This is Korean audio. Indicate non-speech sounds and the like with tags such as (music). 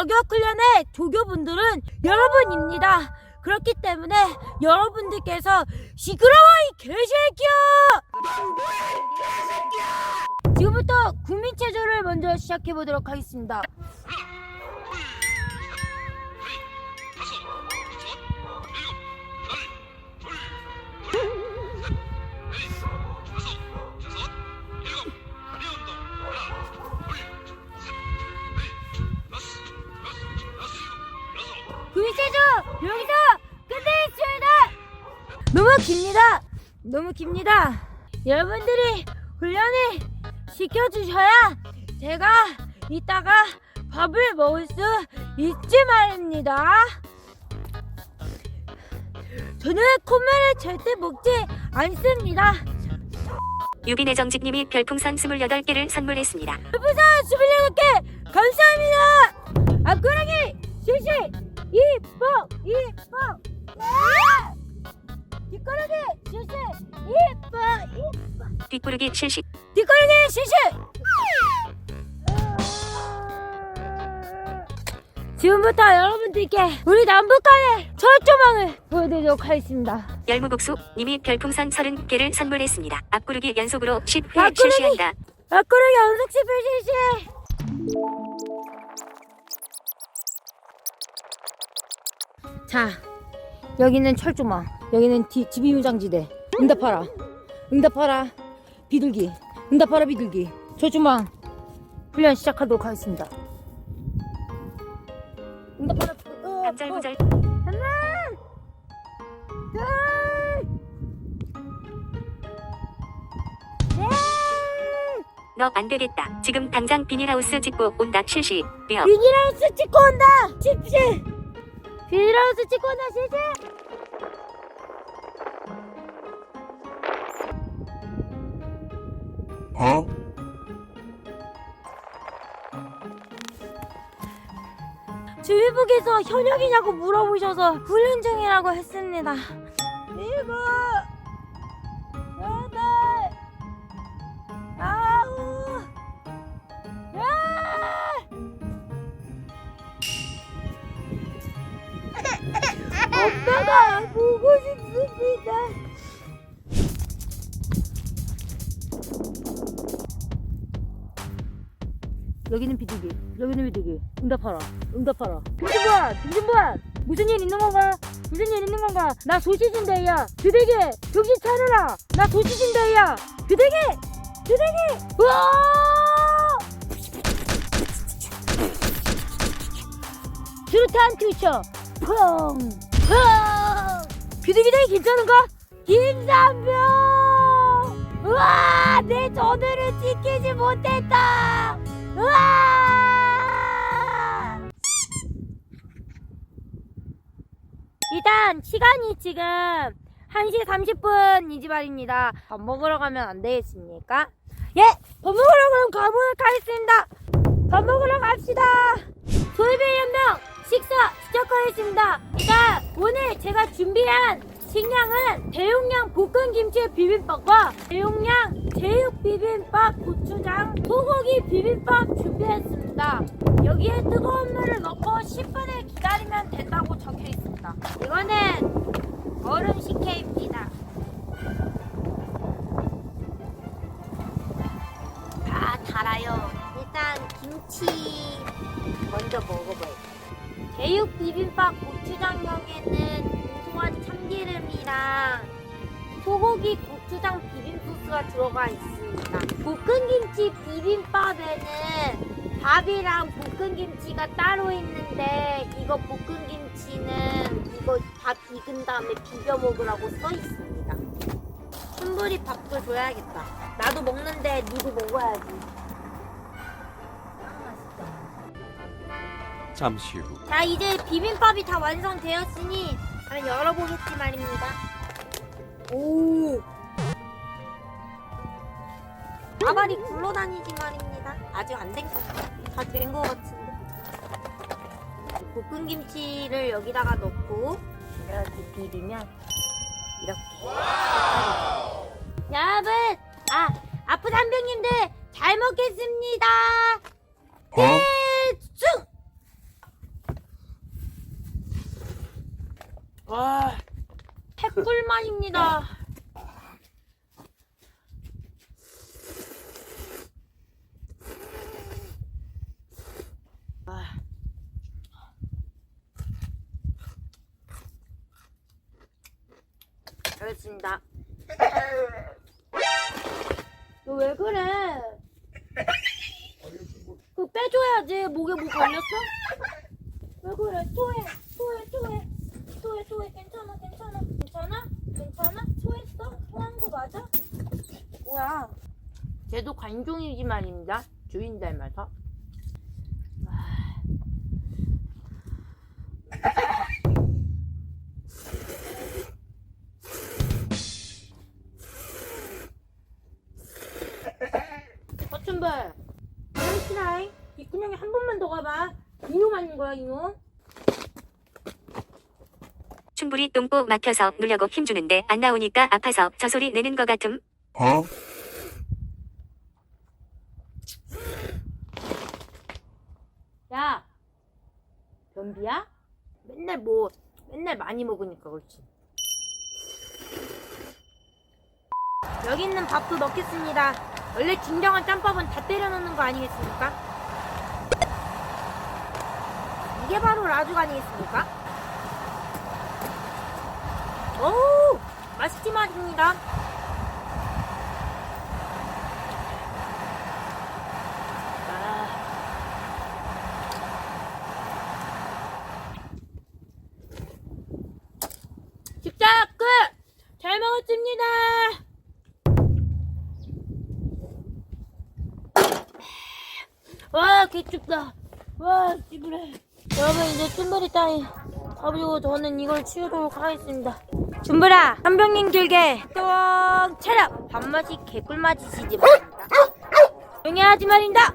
오늘의 여격 훈련의 조교분들은 여러분입니다. 그렇기 때문에 여러분들께서 시끄러워 이 개새끼야! 지금부터 국민체조를 먼저 시작해 보도록 하겠습니다. 너무 깁니다. 너무 깁니다. 여러분들이 훈련을 시켜주셔야 제가 이따가 밥을 먹을 수 있지 말입니다. 저는 콧물을 절대 먹지 않습니다. 유빈의 정직님이 별풍선 28개를 선물했습니다. 부산 28개 감사합니다. 앞구르기 실시 이뻐 이뻐 아! 뒷구르기 실시 이뻐 이뻐 뒷부르기 실시. 뒷구르기 실시 지금부터 여러분들께 우리 남북한의 첫 조망을 보여드리도록 하겠습니다. 열무국수 님이 별풍선 30개를 선물했습니다. 앞구르기 연속으로 10회 앞구르기! 실시한다. 앞구르기 연속 10회 실시 자 여기는 철조망 여기는 디, 지비유장지대 응답하라 응답하라 비둘기 응답하라 비둘기 철조망 훈련 시작하도록 하겠습니다 응답하라 어, 감잘구절. 하나 둘 넷. 너안 되겠다. 지금 당장 비닐하우스 짓고 온다. 실시. 뼈. 비닐하우스 찍고 온다! 실시! 비닐하우스 찍고 온다, 실시! Huh? 주위북에서 현역이냐고 물어보셔서 훈련 중이라고 했습니다. 일곱, 여기는 비둘기, 여기는 비둘기. 응답하라, 응답하라. 김진보아, 김진보아, 무슨 일 있는 건가? 무슨 일 있는 건가? 나 소시진데야. 비둘기, 정신 차려라. 나 소시진데야. 비둘기, 비둘기. 우와! 수류탄 투처. 펑, 펑. 비둘기들이 괜찮은가? 김삼병. 우와, 내 전우를 지키지 못했다. 우와! 일단 시간이 지금 1시 30분이지 말입니다. 밥 먹으러 가면 안 되겠습니까? 예! 밥 먹으러 그럼 가보도록 하겠습니다. 밥 먹으러 갑시다. 소유비 연명 식사 시작하겠습니다. 일단 오늘 제가 준비한 식량은 대용량 볶은 김치 비빔밥과 대용량 제육 비빔밥 소고기 비빔밥 준비했습니다. 여기에 뜨거운 물을 넣고 10분을 기다리면 된다고 적혀 있습니다. 이거는 얼음 식혜입니다. 아 달아요. 일단 김치 먼저 먹어봐요. 제육 비빔밥 고추장역에는 고소한 참기름이랑 소고기 고추장 비빔 소스가 들어가 있습니다. 볶은김치 비빔밥에는 밥이랑 볶은김치가 따로 있는데 이거 볶은김치는 이거 밥 익은 다음에 비벼 먹으라고 써 있습니다. 순돌이 밥도 줘야겠다. 나도 먹는데 니도 먹어야지. 아. 잠시 후. 자 이제 비빔밥이 다 완성되었으니 한번 열어보겠지 말입니다 오 밥알이 굴러다니지 말입니다 아직 안된것 같아 다된것 같은데 볶은 김치를 여기다가 넣고 이렇게 비비면 이렇게. 여러분, 아, 아픈 한병님들 잘 먹겠습니다. 네, 쭉! 와, 핵꿀맛입니다. 아. 알겠습니다. (laughs) 너 왜 그래? 그 빼줘야지. 목에 뭐 걸렸어? 왜 그래? 토해, 토해, 토해, 토해, 토해. 괜찮아, 괜찮아, 괜찮아, 괜찮아? 토했어? 토한 거 맞아? 뭐야? 쟤도 관종이지 말입니다. 주인 닮아서. 어춘불 잠시라잉 뒷구녕에 한 번만 더 가봐 이놈 아닌 거야 이놈 충분히 똥꼬 막혀서 누려고 힘주는데 안 나오니까 아파서 저 소리 내는 거 같음. Huh? 야 변비야? 맨날 뭐 맨날 많이 먹으니까 그렇지 여기 있는 밥도 넣겠습니다 원래 진정한 짬밥은 다 때려 넣는 거 아니겠습니까? 이게 바로 라죽 아니겠습니까? 오 맛있지 말입니다 아. 식사 끝! 잘 먹었습니다! 와, 개춥다. 와, 찌부래. 여러분, 이제 춘불이 따위. 가지고 저는 이걸 치우도록 하겠습니다. 춘불아, 한병님 길게 똥 차려! 밥맛이 개꿀맛이시지 말입니다. 조용히 하지 말입니다!